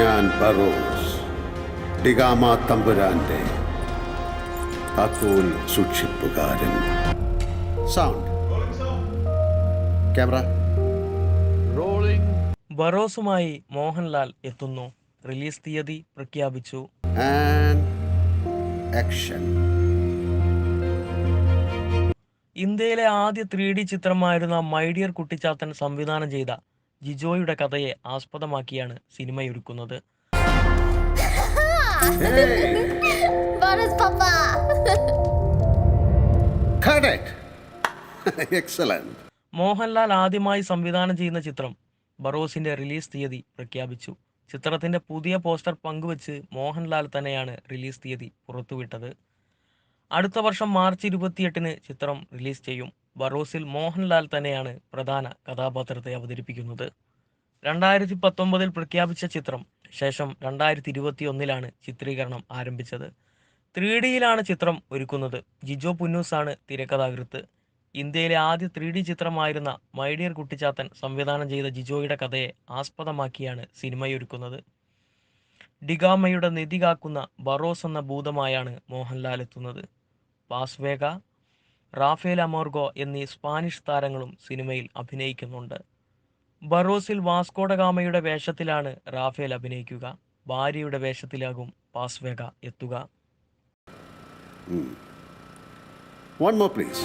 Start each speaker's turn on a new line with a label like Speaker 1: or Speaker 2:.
Speaker 1: ഞാൻ ബറോസ് ഡിഗാമ തമ്പുരാന്റെ താക്കോൽ സൂക്ഷിപ്പുകാരൻ. സൗണ്ട് ക്യാമറ റോളിംഗ്
Speaker 2: ബറോസുമായി മോഹൻലാൽ എത്തുന്നു. റിലീസ് തീയതി പ്രഖ്യാപിച്ചു.
Speaker 1: ആക്ഷൻ
Speaker 2: ഇന്ത്യയിലെ ആദ്യ ത്രീ ഡി ചിത്രമായിരുന്ന മൈഡിയർ കുട്ടിച്ചാത്തൻ സംവിധാനം ചെയ്ത ജിജോയുടെ കഥയെ ആസ്പദമാക്കിയാണ് സിനിമയൊരുക്കുന്നത്. മോഹൻലാൽ ആദ്യമായി സംവിധാനം ചെയ്യുന്ന ചിത്രം ബറോസിന്റെ റിലീസ് തീയതി പ്രഖ്യാപിച്ചു. ചിത്രത്തിന്റെ പുതിയ പോസ്റ്റർ പങ്കുവച്ച് മോഹൻലാൽ തന്നെയാണ് റിലീസ് തീയതി പുറത്തുവിട്ടത്. അടുത്ത വർഷം മാർച്ച് ഇരുപത്തിയെട്ടിന് ചിത്രം റിലീസ് ചെയ്യും. ബറോസിൽ മോഹൻലാൽ തന്നെയാണ് പ്രധാന കഥാപാത്രത്തെ അവതരിപ്പിക്കുന്നത്. രണ്ടായിരത്തി പത്തൊമ്പതിൽ പ്രഖ്യാപിച്ച ചിത്രം ശേഷം രണ്ടായിരത്തി ഇരുപത്തി ഒന്നിലാണ് ചിത്രീകരണം ആരംഭിച്ചത്. ത്രീ ഡിയിലാണ് ചിത്രം ഒരുക്കുന്നത്. ജിജോ പുന്നൂസാണ് തിരക്കഥാകൃത്ത്. ഇന്ത്യയിലെ ആദ്യ ത്രീ ഡി ചിത്രമായിരുന്ന മൈഡിയർ കുട്ടിച്ചാത്തൻ സംവിധാനം ചെയ്ത ജിജോയുടെ കഥയെ ആസ്പദമാക്കിയാണ് സിനിമയൊരുക്കുന്നത്. ഡിഗാമയുടെ നിധി കാക്കുന്ന ബറോസ് എന്ന ഭൂതമായാണ് മോഹൻലാൽ എത്തുന്നത്. പാസ്വേഗ റാഫേൽ അമോർഗോ എന്നീ സ്പാനിഷ് താരങ്ങളും സിനിമയിൽ അഭിനയിക്കുന്നുണ്ട്. ബറോസിൽ വാസ്കോഡഗാമയുടെ വേഷത്തിലാണ് റാഫേൽ അഭിനയിക്കുക. ഭാര്യയുടെ വേഷത്തിലാകും പാസ്വേഗ എത്തുക.
Speaker 1: One more, please